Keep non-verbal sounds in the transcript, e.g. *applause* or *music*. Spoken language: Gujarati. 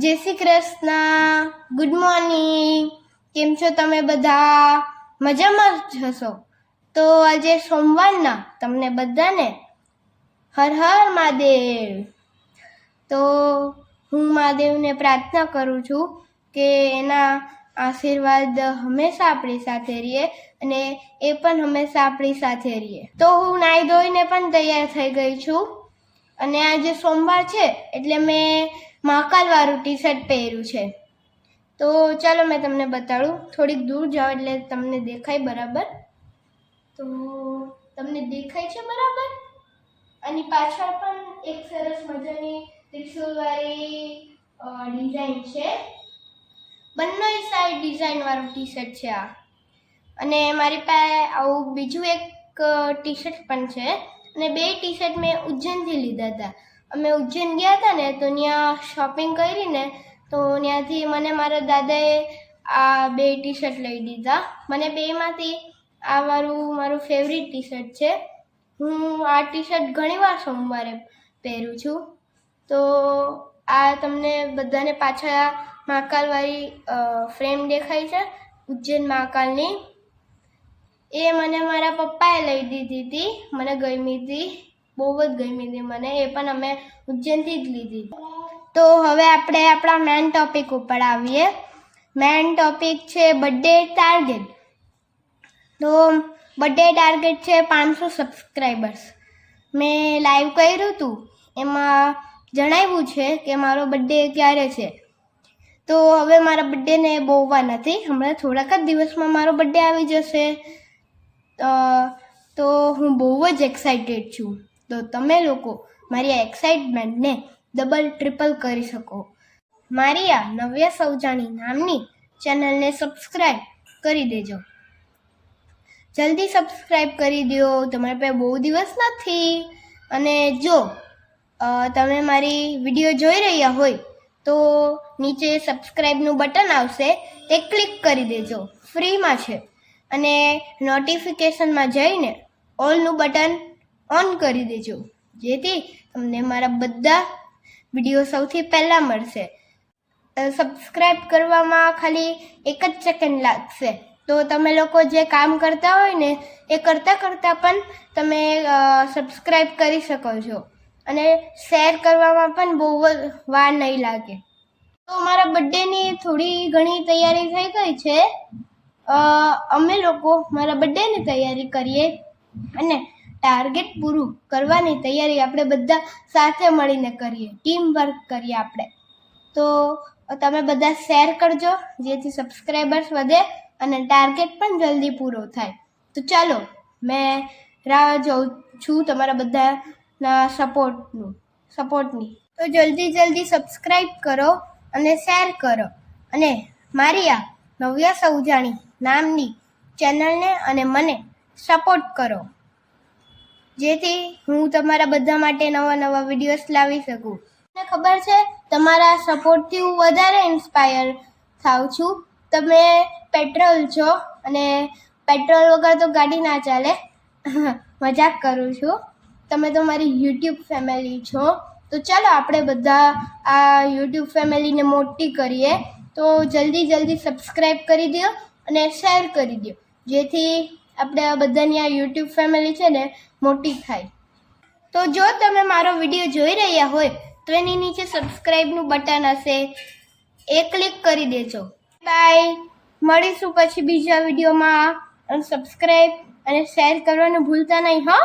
જય શ્રી કૃષ્ણ. ગુડ મોર્નિંગ કેમ છો તમે બધા? મજામાં જ હશો? તો આજે સોમવારના તમને બધાને હર હર મહાદેવ. તો હું મહાદેવને પ્રાર્થના કરું છું કે એના આશીર્વાદ હંમેશા આપણી સાથે રહીએ અને એ પણ હંમેશા આપણી સાથે રહીએ. તો હું નાહી ધોઈને પણ તૈયાર થઈ ગઈ છું. અને આજે સોમવાર છે, એટલે મેં મહાકાલવાળું ટી શર્ટ પહેર્યું છે. તો ચાલો મેં તમને બતાડું. થોડીક દૂર જાઓ એટલે તમને દેખાય બરાબર. તો તમને દેખાય છે બરાબર? અને પાછળ પણ એક સરસ મજાની ત્રિશુલવાળી ડિઝાઇન છે. બંને સાઈડ ડિઝાઇન વાળું ટી શર્ટ છે આ. અને મારી પાસે આવું બીજું એક ટી શર્ટ પણ છે. અને બે ટી શર્ટ મેં ઉજ્જૈનથી લીધા હતા. અમે ઉજ્જૈન ગયા હતા ને, તો ત્યાં શોપિંગ કરીને, તો ત્યાંથી મને મારા દાદાએ આ બે ટી શર્ટ લઈ દીધા. મને બેમાંથી આ મારું મારું ફેવરિટ ટી શર્ટ છે. હું આ ટી શર્ટ ઘણીવાર સોમવારે પહેરું છું. તો આ તમને બધાને પાછા મહાકાલવાળી ફ્રેમ દેખાય છે, ઉજ્જૈન મહાકાલની. એ મને મારા પપ્પાએ લઈ દીધી હતી. મને ગમી હતી. બહુ જ ગમી હતી મને. એ પણ અમે ઉજ્જૈનથી જ લીધી તો હવે આપણે આપણા મેન ટોપિક ઉપર આવીએ. મેન ટોપિક છે બર્થડે ટાર્ગેટ તો બર્થડે ટાર્ગેટ છે પાંચસો સબસ્ક્રાઈબર્સ મેં લાઈવ કર્યું હતું. એમાં જણાવ્યું છે કે મારો બર્થડે ક્યારે છે. તો હવે મારા બર્થડેને બહુ વાર નથી. હમણાં થોડાક જ દિવસમાં મારો બર્થડે આવી જશે. તો હું બહુ જ એક્સાઇટેડ છું. તો તમે લોકો મારી આ એક્સાઇટમેન્ટને ડબલ ટ્રિપલ કરી શકો. મારી આ નવ્યા સૌજાણી નામની ચેનલને સબસ્ક્રાઈબ કરી દેજો. જલ્દી સબસ્ક્રાઈબ કરી દો. તમારી પાસે બહુ દિવસ નથી. અને જો તમે મારી વીડિયો જોઈ રહ્યા હોય, તો નીચે સબસ્ક્રાઈબનું બટન આવશે તે ક્લિક કરી દેજો. ફ્રીમાં છે. અને નોટિફિકેશનમાં જઈને ઓલનું બટન ઓન કરી દેજો. જેથી તમને મારા બધા વીડિયો સૌથી પહેલાં મળશે. સબસ્ક્રાઈબ કરવામાં ખાલી એક જ સેકન્ડ લાગશે. તો તમે લોકો જે કામ કરતા હોય ને, એ કરતાં કરતાં પણ તમે સબસ્ક્રાઈબ કરી શકો છો. અને શેર કરવામાં પણ બહુ વાર નહીં લાગે. તો મારા બર્થડેની થોડી ઘણી તૈયારી થઈ ગઈ છે. અમે લોકો મારા બર્થડેની તૈયારી કરીએ અને ટાર્ગેટ પૂરું કરવાની તૈયારી આપણે બધા સાથે મળીને કરીએ. ટીમ વર્ક કરીએ આપણે. તો તમે બધા શેર કરજો, જેથી સબસ્ક્રાઈબર્સ વધે અને ટાર્ગેટ પણ જલ્દી પૂરો થાય. તો ચાલો, મેં રાહ જોઉં છું તમારા બધાના સપોર્ટનું, સપોર્ટની. તો જલ્દી જલ્દી સબસ્ક્રાઈબ કરો અને શેર કરો. અને મારી આ નવ્યા સૌજાણી નામની ચેનલને અને મને સપોર્ટ કરો. જેથી હું તમારા બધા માટે નવા નવા વિડીયોઝ લાવી શકું. મને ખબર છે, તમારા સપોર્ટથી હું વધારે ઇન્સ્પાયર થાઉં છું. તમે પેટ્રોલ છો અને પેટ્રોલ વગર તો ગાડી ના ચાલે. *laughs* મજાક કરું છું. તમે તો મારી યુટ્યુબ ફેમિલી છો. તો ચાલો આપણે બધા આ યુટ્યુબ ફેમિલીને મોટી કરીએ. તો જલ્દી જલ્દી સબસ્ક્રાઈબ કરી દો. અને શેર કરી દો જેથી આપણે આ બધાની આ યુટ્યુબ ફેમિલી છે ને મોટી થાય. તો જો તમે મારો વીડિયો જોઈ રહ્યા હોય, તો એની નીચે સબસ્ક્રાઈબનું બટન હશે. એ ક્લિક કરી દેજો. બાય મળીશું પછી બીજા વિડીયોમાં. સબસ્ક્રાઈબ અને શેર કરવાનું ભૂલતા નહીં, હો.